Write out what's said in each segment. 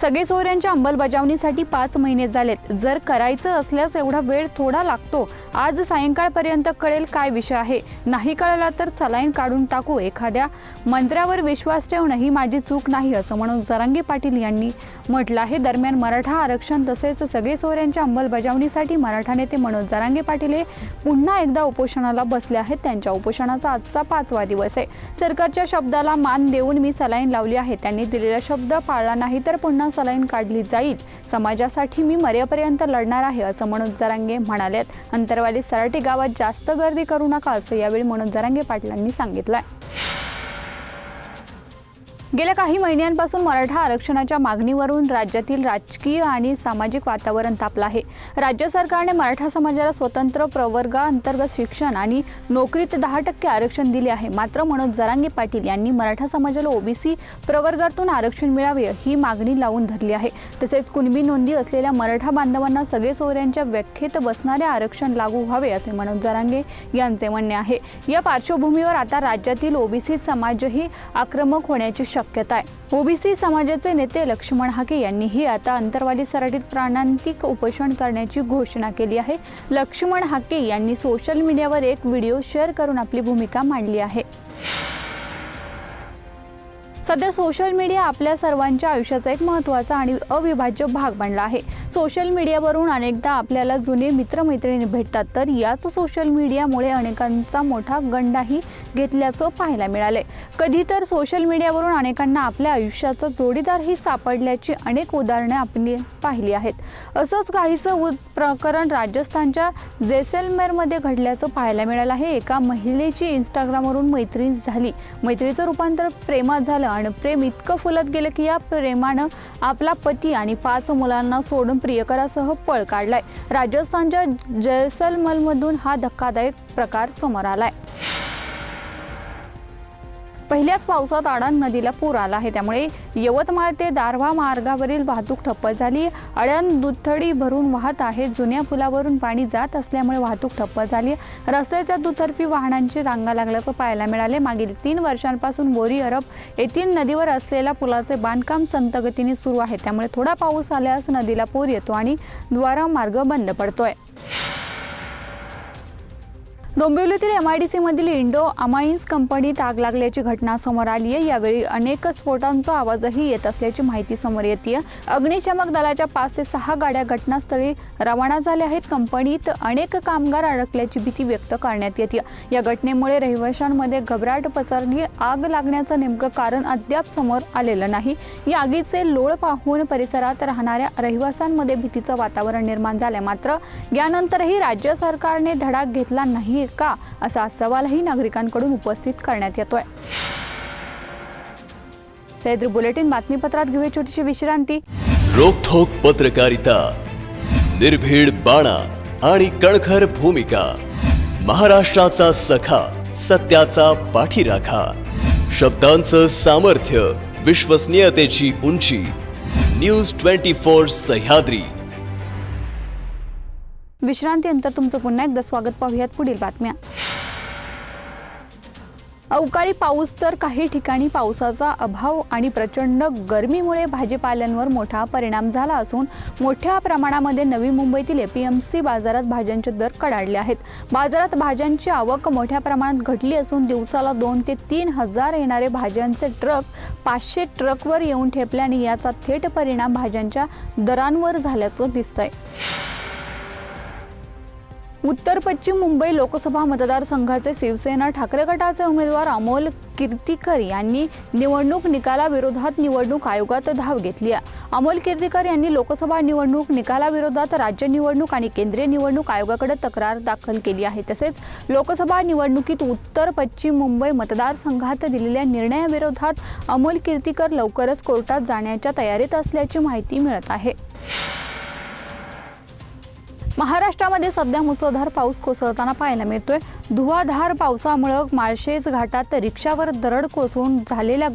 सगळे सोहऱ्यांच्या अंमलबजावणीसाठी पाच महिने झालेत. जर करायचं असल्यास एवढा वेळ थोडा लागतो. आज सायंकाळपर्यंत कळेल काय विषय आहे. नाही कळला तर सलाईन काढून टाकू एखाद्या. मंत्र्यावर विश्वास ठेवणं ही माझी चूक नाही असं म्हणून जरांगे पाटील यांनी म्हटलं आहे. दरम्यान मराठा आरक्षण तसेच सगळे सोऱ्यांच्या अंमलबजावणीसाठी मराठा नेते मनोज जरांगे पाटील हे पुन्हा एकदा उपोषणाला बसले आहेत. त्यांच्या उपोषणाचा आजचा पाचवा दिवस आहे. सरकारच्या शब्दाला मान देऊन मी सलाईन लावली आहे. त्यांनी दिलेला शब्द पाळला नाही तर पुन्हा सलाईन काढली जाईल. समाजासाठी मी मरेपर्यंत लढणार आहे असं मनोज जरांगे म्हणालेत. अंतरवाली सराटी गावात जास्त गर्दी करू नका असं यावेळी मनोज जरांगे पाटलांनी सांगितलंय. गेल्या काही महिन्यांपासून मराठा आरक्षणाच्या मागणीवरून राज्यातील राजकीय आणि सामाजिक वातावरण तापलं आहे. राज्य सरकारने मराठा समाजाला स्वतंत्र प्रवर्गाअंतर्गत शिक्षण आणि नोकरीत दहा टक्के आरक्षण दिले आहे. मात्र मनोज जरांगे पाटील यांनी मराठा समाजाला ओबीसी प्रवर्गातून आरक्षण मिळावे ही मागणी लावून धरली आहे. तसेच कुणबी नोंदी असलेल्या मराठा बांधवांना सगळे सोहऱ्यांच्या व्याख्येत बसणारे आरक्षण लागू व्हावे असे मनोज जरांगे यांचे म्हणणे आहे. या पार्श्वभूमीवर आता राज्यातील ओबीसी समाजही आक्रमक होण्याची शक्यता आहे. ओबीसी समाजाचे नेते लक्ष्मण हाके यांनीही आता अंतरवाली सराटीत प्राणांतिक उपोषण करण्याची घोषणा केली आहे. लक्ष्मण हाके यांनी सोशल मीडियावर एक व्हिडिओ शेअर करून आपली भूमिका मांडली आहे. सध्या सोशल मीडिया आपल्या सर्वांच्या आयुष्याचा एक महत्त्वाचा आणि अविभाज्य भाग बनला आहे. सोशल मीडियावरून अनेकदा आपल्याला जुने मित्रमैत्रिणी भेटतात. तर याच सोशल मीडियामुळे अनेकांचा मोठा गंडाही घेतल्याचं पाहायला मिळाले कधी तर सोशल मीडियावरून अनेकांना आपल्या आयुष्याचा जोडीदारही सापडल्याची अनेक उदाहरणे आपण पाहिली आहेत. असंच काहीसं उद प्रकरण राजस्थानच्या जैसलमेरमध्ये घडल्याचं पाहायला मिळालं आहे. एका महिलेची इंस्टाग्रामवरून मैत्रीण झाली. मैत्रीचं रूपांतर प्रेमात झालं आणि प्रेम इतकं फुलत गेलं की या प्रेमानं आपला पती आणि पाच मुलांना सोडून प्रियकरासह पळ काढलाय. राजस्थानच्या जैसलमलमधून हा धक्कादायक प्रकार समोर आलाय. पहिल्याच पावसात आडण नदीला पूर आला आहे. त्यामुळे यवतमाळ ते दारव्हा मार्गावरील वाहतूक ठप्प झाली. अडण दुथडी भरून वाहत आहे. जुन्या पुलावरून पाणी जात असल्यामुळे वाहतूक ठप्प झाली. रस्त्याच्या दुतर्फी वाहनांची रांगा लागल्याचं पाहायला मिळाले. मागील तीन वर्षांपासून बोरी अरब येथील नदीवर असलेल्या पुलाचे बांधकाम संतगतीने सुरू आहे. त्यामुळे थोडा पाऊस आल्यास नदीला पूर येतो आणि द्वारा मार्ग बंद पडतोय. डोंबिवलीतील एम आय डी सीमधील इंडो अमाईन्स कंपनीत आग लागल्याची घटना समोर आली आहे. यावेळी अनेक स्फोटांचा आवाजही येत असल्याची माहिती समोर येते अग्निशमक दलाच्या पाच ते सहा गाड्या घटनास्थळी रवाना झाल्या आहेत. कंपनीत अनेक कामगार अडकल्याची भीती व्यक्त करण्यात येते. या घटनेमुळे रहिवाशांमध्ये घबराट पसरली. आग लागण्याचं नेमकं कारण अद्याप समोर आलेलं नाही. या आगीचे लोळ पाहून परिसरात राहणाऱ्या रहिवाशांमध्ये भीतीचं वातावरण निर्माण झालं मात्र यानंतरही राज्य सरकारने धडाक घेतला नाही. का असा सवालही नागरिकांकडून उपस्थित करण्यात येतोय. सह्याद्री बुलेटिन बातमीपत्रात घेऊया छोटीशी विश्रांती. रोखोक पत्रकारिता निर्भीड बाणा आणि कणखर भूमिका महाराष्ट्राचा सखा सत्याचा पाठीराखा शब्दांचं सामर्थ्य विश्वसनीयतेची उंची न्यूज ट्वेंटी फोर सह्याद्री. विश्रांतीनंतर तुमचं पुन्हा एकदा स्वागत पाहूयात पुढील बातम्या. अवकाळी पाऊस तर काही ठिकाणी पावसाचा अभाव आणि प्रचंड गरमीमुळे भाजीपाल्यांवर मोठा परिणाम झाला असून मोठ्या प्रमाणामध्ये नवी मुंबईतील एपीएमसी बाजारात भाज्यांचे दर कडाडले आहेत. बाजारात भाज्यांची आवक मोठ्या प्रमाणात घटली असून दिवसाला दोन ते तीन हजार येणारे भाज्यांचे ट्रक पाचशे ट्रकवर येऊन ठेपल्याने याचा थेट परिणाम भाज्यांच्या दरांवर झाल्याचं दिसतंय. उत्तर पश्चिम मुंबई लोकसभा मतदारसंघाचे शिवसेना ठाकरे गटाचे उमेदवार अमोल कीर्तीकर यांनी निवडणूक निकालाविरोधात निवडणूक आयोगात धाव घेतली आहे. अमोल कीर्तीकर यांनी लोकसभा निवडणूक निकालाविरोधात राज्य निवडणूक आणि केंद्रीय निवडणूक आयोगाकडे तक्रार दाखल केली आहे. तसेच लोकसभा निवडणुकीत उत्तर पश्चिम मुंबई मतदारसंघात दिलेल्या निर्णयाविरोधात अमोल कीर्तीकर लवकरच कोर्टात जाण्याच्या तयारीत असल्याची माहिती मिळत आहे. महाराष्ट्रामध्ये सध्या मुसळधार पाऊस कोसळताना पाहायला मिळतोय. धुवाधार पावसामुळं माळशेज घाटात रिक्षावर दरड कोसळून झालेल्या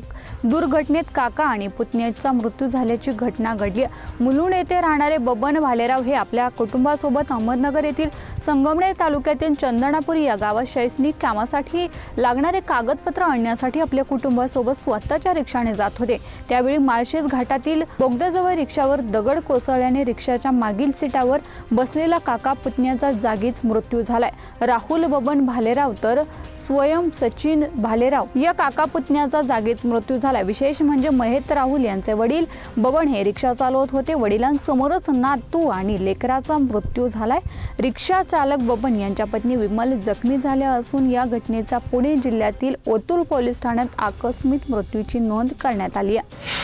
दुर्घटनेत काका आणि पुतण्याचा मृत्यू झाल्याची घटना घडली. मुलुंड येथे राहणारे बबन भालेराव हे आपल्या कुटुंबासोबत अहमदनगर येथील संगमनेर तालुक्यातील चंदनापूर या गावात शैक्षणिक कामासाठी लागणारे कागदपत्र आणण्यासाठी आपल्या कुटुंबासोबत स्वतःच्या रिक्षाने जात होते. त्यावेळी माळशेज घाटातील बोगद्याजवळ रिक्षावर दगड कोसळल्याने रिक्षाच्या मागील सीटावर बसलेला काका पुतण्याचा जागीच मृत्यू झालाय. राहुल बबन भालेराव तर स्वयं सचिन भालेराव या काका पुतण्याचा जागीच मृत्यू झाला विशेष म्हणजे महेत राहुल यांचे वडील बबन हे रिक्षा चालवत होते. वडिलांसमोरच नातू आणि लेकराचा मृत्यू झालाय. रिक्षा चालक बबन यांच्या पत्नी विमल जखमी झाल्या असून या घटनेचा पुणे जिल्ह्यातील ओतूर पोलीस ठाण्यात आकस्मिक मृत्यूची नोंद करण्यात आली आहे.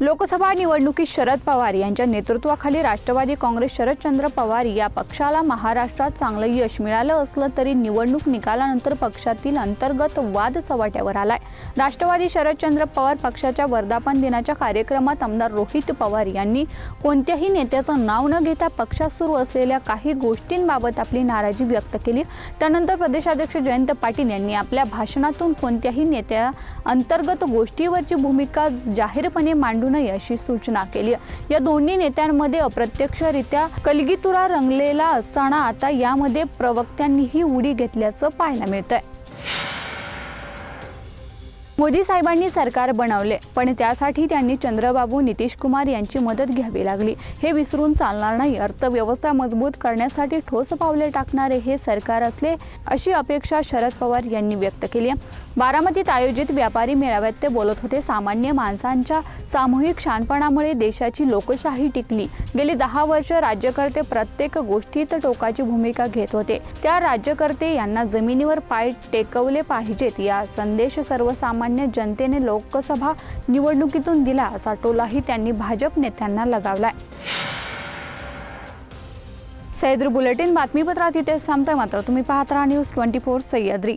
लोकसभा निवडणुकीत शरद पवार यांच्या नेतृत्वाखाली राष्ट्रवादी काँग्रेस शरदचंद्र पवार या पक्षाला महाराष्ट्रात चांगलं यश मिळालं असलं तरी निवडणूक निकालानंतर पक्षातील अंतर्गत वाद चव्हाट्यावर आलाय. राष्ट्रवादी शरदचंद्र पवार पक्षाच्या वर्धापन दिनाच्या कार्यक्रमात आमदार रोहित पवार यांनी कोणत्याही नेत्याचं नाव न घेता पक्षात सुरू असलेल्या काही गोष्टींबाबत आपली नाराजी व्यक्त केली. त्यानंतर प्रदेशाध्यक्ष जयंत पाटील यांनी आपल्या भाषणातून कोणत्याही नेत्या अंतर्गत गोष्टीवरची भूमिका जाहीरपणे मांडू नये अशी सूचना केली या दोन्ही नेत्यांमध्ये अप्रत्यक्षरित्या कलगीतुरा रंगलेला असताना आता यामध्ये प्रवक्त्यांनीही उडी घेतल्याचं पाहायला मिळतंय. मोदी साहेबांनी सरकार बनवले पण त्यासाठी त्यांनी चंद्रबाबू नितीश कुमार यांची मदत घ्यावी लागली. हे विसरून चालणार नाही. अर्थव्यवस्था मजबूत करण्यासाठी ठोस पावले टाकणारे हे सरकार असले अशी अपेक्षा शरद पवार यांनी व्यक्त केली बारामतीत आयोजित व्यापारी मेळाव्यात ते बोलत होते सामान्य माणसांच्या सामूहिक शानपणामुळे देशाची लोकशाही टिकली. गेली दहा वर्ष राज्यकर्ते प्रत्येक गोष्टीत टोकाची भूमिका घेत होते. त्या राज्यकर्ते यांना जमिनीवर पाय टेकवले पाहिजेत या संदेश सर्वसामान्य जनतेने लोकसभा निवडणुकीतून दिला असा टोलाही त्यांनी भाजप नेत्यांना लगावलाय. सह्याद्री बुलेटिन बातमीपत्रात इथेच थांबतोय. मात्र तुम्ही पाहत राहा न्यूज ट्वेंटी फोर सह्याद्री.